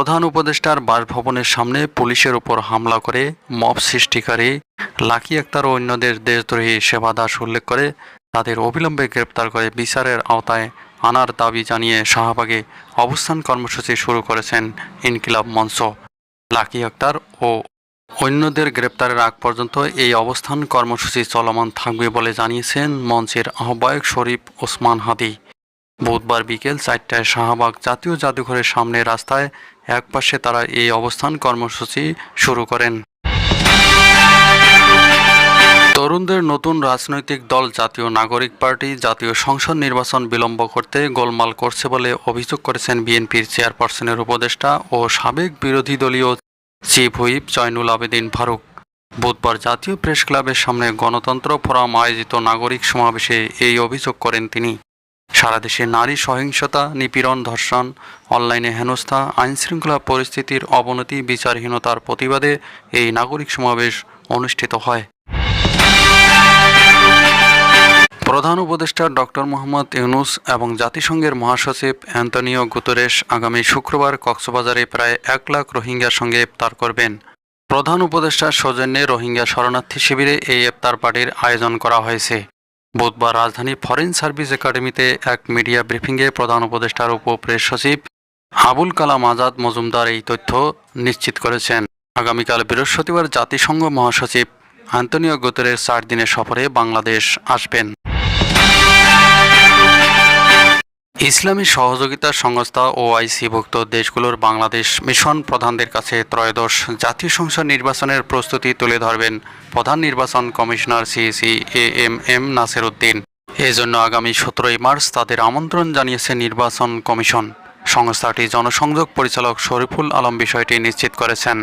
প্রধান উপদেষ্টার বাসভবনের সামনে পুলিশের উপর হামলা করে মব সৃষ্টিকারী লাকি আক্তার ও অন্যদের দেশদ্রোহী সেবা দাস উল্লেখ করে, তাদের অবিলম্বে গ্রেপ্তার করে বিচারের আওতায় আনার দাবি জানিয়ে শাহবাগে অবস্থান কর্মসূচি শুরু করেছেন ইনকিলাব মঞ্চ। লাকি আক্তার ও অন্যদের গ্রেপ্তারের আগ পর্যন্ত এই অবস্থান কর্মসূচি চলমান থাকবে বলে জানিয়েছেন মঞ্চের আহ্বায়ক শরীফ ওসমান হাদি। বুধবার বিকেল চারটায় শাহবাগ জাতীয় জাদুঘরের সামনে রাস্তায় একপাশে তারা এই অবস্থান কর্মসূচি শুরু করেন। তরুণদের নতুন রাজনৈতিক দল জাতীয় নাগরিক পার্টি, জাতীয় সংসদ নির্বাচন বিলম্ব করতে গোলমাল করছে বলে অভিযোগ করেছেন বিএনপির চেয়ারপারসনের উপদেষ্টা ও সাবেক বিরোধী দলীয় চিফ হুইপ জয়নুল আবেদিন ফারুক। বুধবার জাতীয় প্রেস ক্লাবের সামনে গণতন্ত্র ফোরাম আয়োজিত নাগরিক সমাবেশে এই অভিযোগ করেন তিনি। সারা দেশে নারী সহিংসতা, নিপীড়ন, ধর্ষণ, অনলাইনে হেনস্থা, আইনশৃঙ্খলা পরিস্থিতির অবনতি, বিচারহীনতার প্রতিবাদে এই নাগরিক সমাবেশ অনুষ্ঠিত হয়। প্রধান উপদেষ্টা ডক্টর মোহাম্মদ ইউনুস এবং জাতিসংঘের মহাসচিব অ্যান্তনিও গুতরেস আগামী শুক্রবার কক্সবাজারে প্রায় এক লাখ রোহিঙ্গার সঙ্গে ইফতার করবেন। প্রধান উপদেষ্টার সৌজন্যে রোহিঙ্গা শরণার্থী শিবিরে এই ইফতার পার্টির আয়োজন করা হয়েছে। বুধবার রাজধানী ফরেন সার্ভিস একাডেমিতে এক মিডিয়া ব্রিফিংয়ে প্রধান উপদেষ্টার উপ প্রেস সচিব আবুল কালাম আজাদ মজুমদার এই তথ্য নিশ্চিত করেছেন। আগামীকাল বৃহস্পতিবার জাতিসংঘ মহাসচিব আন্তনিও গোতরের চার দিনের সফরে বাংলাদেশ আসবেন। ইসলামী সহযোগিতা সংস্থা ওআইসিভুক্ত দেশগুলোর বাংলাদেশ মিশন প্রধানদের কাছে ত্রয়োদশ জাতীয় সংসদ নির্বাচনের প্রস্তুতি তুলে ধরবেন প্রধান নির্বাচন commissioner CEC A M M Nasir Uddin. এজন্য আগামী সতেরোই মার্চ তাদের আমন্ত্রণ জানিয়েছে নির্বাচন কমিশন। সংস্থাটি জনসংযোগ পরিচালক শরীফুল আলম বিষয়টি নিশ্চিত করেছেন।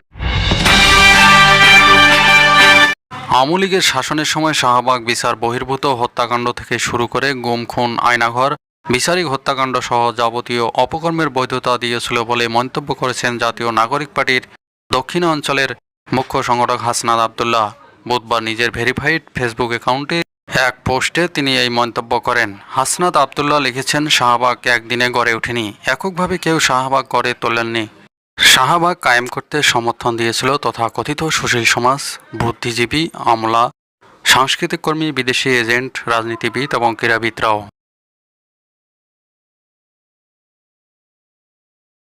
আওয়ামী লীগের শাসনের সময় শাহবাগ বিচার বহির্ভূত হত্যাকাণ্ড থেকে শুরু করে গুম, খুন আয়নাঘর বিচারিক হত্যাকাণ্ড সহ যাবতীয় অপকর্মের বৈধতা দিয়েছিল বলে মন্তব্য করেছেন জাতীয় নাগরিক পার্টির দক্ষিণ অঞ্চলের মুখ্য সংগঠক হাসনাদ আবদুল্লাহ। বুধবার নিজের ভেরিফাইড ফেসবুক অ্যাকাউন্টে এক পোস্টে তিনি এই মন্তব্য করেন। হাসনাত আবদুল্লাহ লিখেছেন, শাহবাগ একদিনে গড়ে ওঠেনি। এককভাবে কেউ শাহবাগ গড়ে তোলেননি। শাহবাগ কায়েম করতে সমর্থন দিয়েছিল তথা কথিত সুশীল সমাজ, বুদ্ধিজীবী, আমলা, সাংস্কৃতিক কর্মী, বিদেশি এজেন্ট, রাজনীতিবিদ এবং ক্রীড়াবিদরাও।